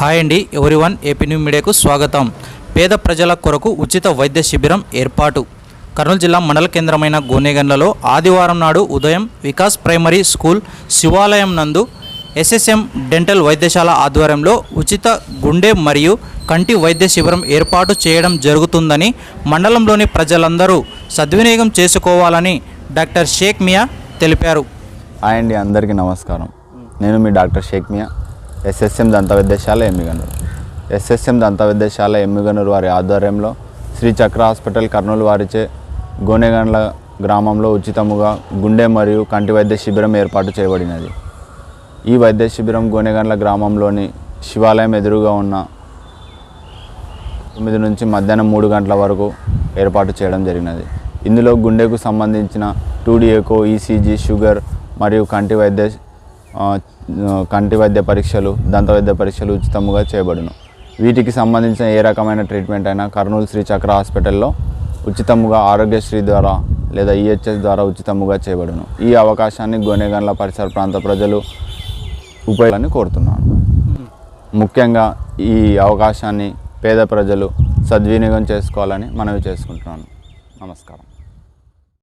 Hi అండి everyone AP new మీడియాకు స్వాగతం. పేద ప్రజల కొరకు ఉచిత వైద్య శిబిరం ఏర్పాటు. కర్నూలు జిల్లా మండల కేంద్రమైన గోనేగండ్లలో ఆదివారం నాడు ఉదయం వికాస్ ప్రైమరీ స్కూల్ శివాలయం నందు ఎస్ఎస్ఎం డెంటల్ వైద్యశాల ఆధ్వర్యంలో ఉచిత గుండె మరియు కంటి వైద్య శిబిరం ఏర్పాటు చేయడం జరుగుతుందని మండలంలోని ప్రజలందరూ సద్వినియోగం చేసుకోవాలని డాక్టర్ షేక్ మియా తెలిపారు. హాయ్ అండి అందరికీ నమస్కారం. నేను మీ డాక్టర్ షేక్ మియా ఎస్ఎస్ఎం దంత వైద్యశాల ఎమ్మిగనూరు ఎస్ఎస్ఎం దంత వైద్యశాల ఎమ్మిగనూరు వారి ఆధ్వర్యంలో శ్రీ చక్ర హాస్పిటల్ కర్నూలు వారిచే గోనెగండ్ల గ్రామంలో ఉచితముగా గుండె మరియు కంటి వైద్య శిబిరం ఏర్పాటు చేయబడినది. ఈ వైద్య శిబిరం గోనెగండ్ల గ్రామంలోని శివాలయం ఎదురుగా ఉన్న తొమ్మిది నుంచి మధ్యాహ్నం మూడు గంటల వరకు ఏర్పాటు చేయడం జరిగినది. ఇందులో గుండెకు సంబంధించిన టూడిఎకో ఈసీజీ షుగర్ మరియు కంటి వైద్య కంటి వైద్య పరీక్షలు దంత వైద్య పరీక్షలు ఉచితముగా చేయబడును. వీటికి సంబంధించిన ఏ రకమైన ట్రీట్మెంట్ అయినా కర్నూలు శ్రీ చక్ర హాస్పిటల్లో ఉచితముగా ఆరోగ్యశ్రీ ద్వారా లేదా ఈహెచ్ఎస్ ద్వారా ఉచితముగా చేయబడును. ఈ అవకాశాన్ని గోనెగండ్ల పరిసర ప్రాంత ప్రజలు ఉపయోగాన్ని కోరుతున్నాను. ముఖ్యంగా ఈ అవకాశాన్ని పేద ప్రజలు సద్వినియోగం చేసుకోవాలని మనవి చేసుకుంటున్నాను. నమస్కారం.